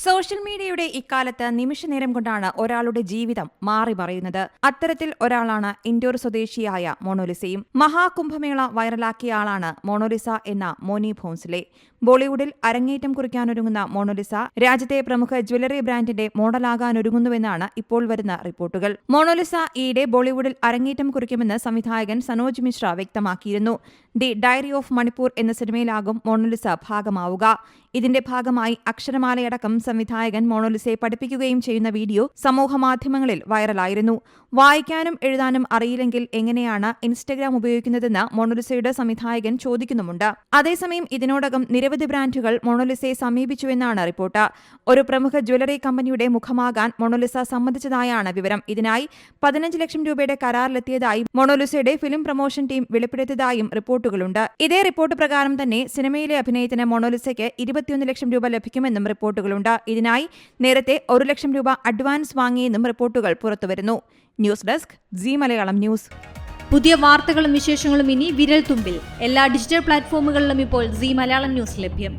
Social മീഡിയയുടെ ഇക്കാലത്ത് നിമിഷനേരം കൊണ്ടാണ് ഒരാളുടെ ജീവിതം മാറി മറിയുന്നത്. അത്തരത്തിൽ ഒരാളാണ് ഇൻഡോർ സ്വദേശിയായ മോണോലിസയും മഹാകുംഭമേള വൈറലാക്കിയ ആളാണ് മോണോലിസ എന്ന മോനി ഭോൺസിലെ ബോളിവുഡിൽ അരങ്ങേറ്റം കുറിക്കാനൊരുങ്ങുന്ന മോണോലിസ രാജ്യത്തെ പ്രമുഖ ജ്വല്ലറി ബ്രാൻഡിന്റെ മോഡലാകാനൊരുങ്ങുന്നുവെന്നാണ് ഇപ്പോൾ വരുന്ന റിപ്പോർട്ടുകൾ. മോണോലിസ ഈയിടെ ബോളിവുഡിൽ അരങ്ങേറ്റം കുറിക്കുമെന്ന് സംവിധായകൻ സനോജ് മിശ്ര വ്യക്തമാക്കിയിരുന്നു. ദി ഡയറി ഓഫ് മണിപ്പൂർ എന്ന സിനിമയിലാകും മോണോലിസ ഭാഗമാവുക. ഇതിന്റെ ഭാഗമായി അക്ഷരമാലയടക്കം സംവിധായകൻ മോണോലിസയെ പഠിപ്പിക്കുകയും ചെയ്യുന്ന വീഡിയോ സമൂഹമാധ്യമങ്ങളിൽ വൈറലായിരുന്നു. വായിക്കാനും എഴുതാനും അറിയില്ലെങ്കിൽ എങ്ങനെയാണ് ഇൻസ്റ്റഗ്രാം ഉപയോഗിക്കുന്നതെന്ന് മോണോലിസയുടെ സംവിധായകൻ ചോദിക്കുന്നുമുണ്ട്. അതേസമയം ഇതിനോടകം നിരവധി ബ്രാൻഡുകൾ മോണോലിസയെ സമീപിച്ചുവെന്നാണ് റിപ്പോർട്ട്. ഒരു പ്രമുഖ ജ്വല്ലറി കമ്പനിയുടെ മുഖമാകാൻ മോണോലിസ സമ്മതിച്ചതായാണ് വിവരം. ഇതിനായി പതിനഞ്ച് ലക്ഷം രൂപയുടെ കരാറിലെത്തിയതായി മോണോലിസയുടെ ഫിലിം പ്രൊമോഷൻ ടീം വെളിപ്പെടുത്തിയതായും റിപ്പോർട്ടുകളുണ്ട്. ഇതേ റിപ്പോർട്ട് പ്രകാരം തന്നെ സിനിമയിലെ അഭിനയത്തിന് മോണോലിസയ്ക്ക് ഇരുപത്തിയൊന്ന് ലക്ഷം രൂപ ലഭിക്കുമെന്നും റിപ്പോർട്ടുകളുണ്ട്. ഇതിനായി നേരത്തെ ഒരു ലക്ഷം രൂപ അഡ്വാൻസ് വാങ്ങിയെന്നും റിപ്പോർട്ടുകൾ പുറത്തുവരുന്നു. News desk Zee Malayalam news. പുതിയ വാർത്തകളും വിശേഷങ്ങളും ഇനി വിരൽ തുമ്പിൽ എല്ലാ ഡിജിറ്റൽ പ്ലാറ്റ്ഫോമുകളിലും ഇപ്പോൾ സി മലയാളം ന്യൂസ് ലഭ്യം.